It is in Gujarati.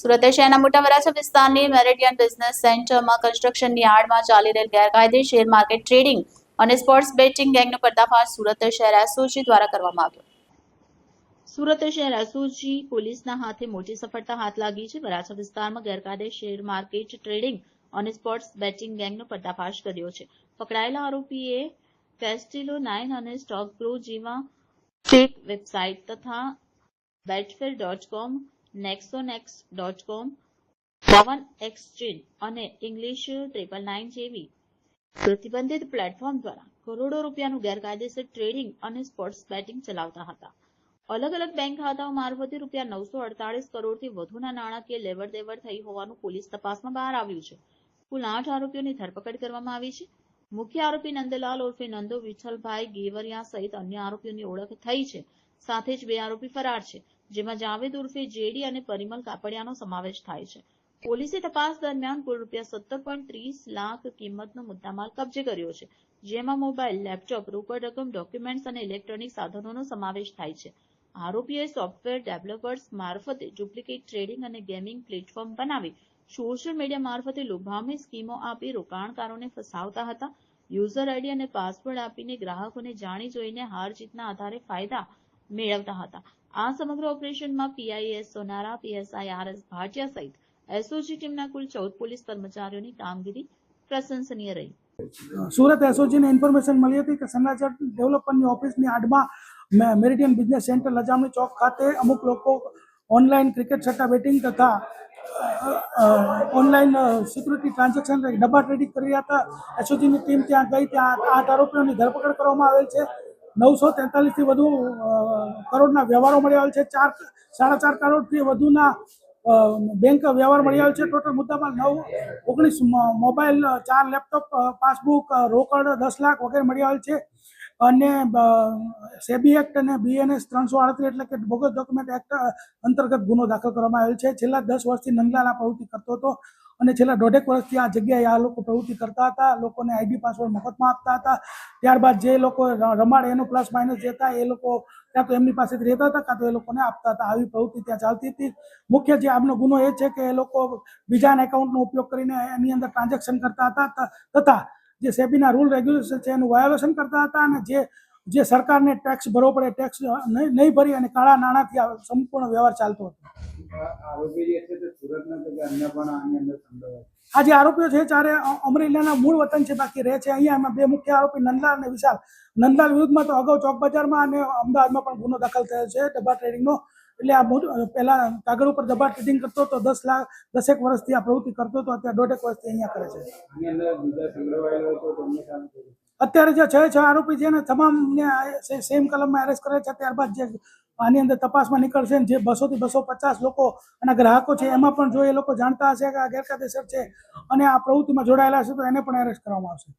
સુરત શહેરના મોટા વરાછા વિસ્તારની મેરેડિયન બિઝનેસ સેન્ટરમાં કન્સ્ટ્રક્શનની આડમાં ચાલી રહેલ ગેરકાયદે શેર માર્કેટ ટ્રેડિંગ અને સ્પોર્ટ્સ બેટિંગ ગેંગનો પર્દાફાશ સુરત શહેર એસઓજી દ્વારા કરવામાં આવ્યો. સુરત શહેર એસઓજી પોલીસના હાથે મોટી સફળતા હાથ લાગી છે. વરાછા વિસ્તારમાં ગેરકાયદે શેર માર્કેટ ટ્રેડિંગ અને સ્પોર્ટ્સ બેટિંગ ગેંગનો પર્દાફાશ કર્યો છે. પકડાયેલા આરોપીએ કેસ્ટિલો નાઇન અને સ્ટોક ગ્રો જેવા ફેક વેબસાઇટ તથા બેટફેર ડોટ કોમ નેક્સોનેક્સ પવન એક્સચેન્જ અને ઇંગ્લિશ ટ્રિપલ નાઇન જેવી પ્રતિબંધિત પ્લેટફોર્મ દ્વારા કરોડો રૂપિયાનું ગેરકાયદેસર ટ્રેડિંગ અને સ્પોર્ટ્સ બેટિંગ ચલાવતા હતા. અલગ અલગ બેંક ખાતાઓ મારફતે રૂપિયા નવસો અડતાલીસ કરોડથી વધુના નાણાકીય લેવડ દેવડ થઈ હોવાનું પોલીસ તપાસમાં બહાર આવ્યું છે. કુલ આઠ આરોપીઓની ધરપકડ કરવામાં આવી છે. મુખ્ય આરોપી નંદલાલ ઉર્ફે નંદો વિઠ્ઠલભાઈ ગેવરિયા સહિત અન્ય આરોપીઓની ઓળખ થઈ છે. સાથે જ બે આરોપી ફરાર છે. જેમાં જાવેદ ઉર્ફે જેડી અને પરિમલ કાપડિયાનો સમાવેશ થાય છે. પોલીસે તપાસ દરમિયાન કુલ રૂપિયા સત્તર પોઈન્ટ ત્રીસ લાખ કિંમતનો મુદ્દામાલ કબજે કર્યો છે, જેમાં મોબાઈલ, લેપટોપ રોકડ રકમ, ડોક્યુમેન્ટ્સ અને ઇલેક્ટ્રોનિક સાધનોનો સમાવેશ થાય છે. આરોપીએ સોફ્ટવેર ડેવલપર્સ મારફતે ડુપ્લિકેટ ટ્રેડિંગ અને ગેમિંગ પ્લેટફોર્મ બનાવી સોશિયલ મીડિયા મારફતે લોભામણી સ્કીમો આપી રોકાણકારોને ફસાવતા હતા. યુઝર આઈડી અને પાસવર્ડ આપીને ગ્રાહકોને જાણી જોઈને હાર જીતના આધારે ફાયદા મેળવતા હતા. આ સમગ્ર ઓપરેશનમાં PI S, Sonara, PSI R S Bhatia સહિત એસઓજી ટીમના કુલ ચૌદ પોલીસ કર્મચારીઓની કામગીરી પ્રશંસનીય રહી. સુરત એસઓજીને ઇન્ફોર્મેશન મળી હતી કે સન્નાચર ડેવલપમેન્ટની ઓફિસની આડમાં મેરિડિયન બિઝનેસ સેન્ટર લજામણી ચોક ખાતે અમુક લોકો ઓનલાઈન ક્રિકેટ સટ્ટા બેટિંગ તથા ઓનલાઈન સિક્યુરિટી ટ્રાન્ઝેક્શન ડબ્બા ટ્રેડિંગ કરી રહ્યા હતા. એસઓજીની ટીમ ત્યાં ગઈ, ત્યાં આઠ આરોપીઓની ધરપકડ કરવામાં આવેલ છે. નવસો તેતાલીસથી વધુ કરોડના વ્યવહારો મળી આવેલ છે. ચાર, સાડા ચાર કરોડથી વધુના બેંક વ્યવહાર મળી આવ્યો છે. ટોટલ મુદ્દામાં નવ, ઓગણીસ મોબાઈલ, ચાર લેપટોપ પાસબુક રોકડ દસ લાખ વગેરે મળી આવેલ છે. અને સેબી એક્ટ અને બીએનએસ ત્રણસો આડત્રીસ એટલે કે બોગસ ડોક્યુમેન્ટ એક્ટ અંતર્ગત ગુનો દાખલ કરવામાં આવેલ છે. છેલ્લા દસ વર્ષથી નંદલાલ આ પ્રવૃત્તિ કરતો હતો. અને છેલ્લા દોઢેક વર્ષથી આ જગ્યાએ આ લોકો પ્રવૃત્તિ કરતા હતા, લોકોને આઈડી પાસવર્ડ મફતમાં આપતા હતા. ત્યારબાદ જે લોકો રમાડે એનો પ્લસ માઇનસ જે હતા, એ લોકો ક્યાં તો એમની પાસેથી રહેતા હતા કાં તો એ લોકોને આપતા હતા. આવી પ્રવૃત્તિ ત્યાં ચાલતી હતી. મુખ્ય જે આમનો ગુનો એ છે કે એ લોકો બીજાના એકાઉન્ટનો ઉપયોગ કરીને એની અંદર ટ્રાન્ઝેક્શન કરતા હતા તથા જે સેબીના રૂલ રેગ્યુલેશન છે એનું વાયોલેશન કરતા હતા અને જે જે સરકારને ટેક્સ ભરવો પડે ટેક્સ નહીં ભરી અને કાળા નાણાંથી સંપૂર્ણ વ્યવહાર ચાલતો હતો. આ જે આરોપીઓ છે ચારે અમરેલીના મૂળ વતન છે બાકી રહે છે અહીંયા. એમાં બે મુખ્ય આરોપી નંદલાલ અને વિશાલ. નંદલાલ વિરુદ્ધમાં તો અગાઉ ચોક બજારમાં અને અમદાવાદમાં પણ ગુનો દાખલ થયો છે. ડબ્બા ટ્રેડિંગનો એટલે આ મોટું પહેલા કાગળ ઉપર દબાણ ટ્રેડિંગ કરતો હતો દસ લાખ દસેક વર્ષથી આ પ્રવૃત્તિ કરતો હતો અત્યારે દોઢેક વર્ષથી અહીંયા કરે છે? અત્યારે જે છ છ આરોપી છે ને તમામને સેમ કલમમાં એરેસ્ટ કરે છે ત્યારબાદ જે આની અંદર તપાસમાં નીકળશે જે બસો થી બસો પચાસ લોકો અને ગ્રાહકો છે એમાં પણ જો એ લોકો જાણતા હશે કે આ ગેરકાયદેસર છે અને આ પ્રવૃત્તિમાં જોડાયેલા હશે તો એને પણ એરેસ્ટ કરવામાં આવશે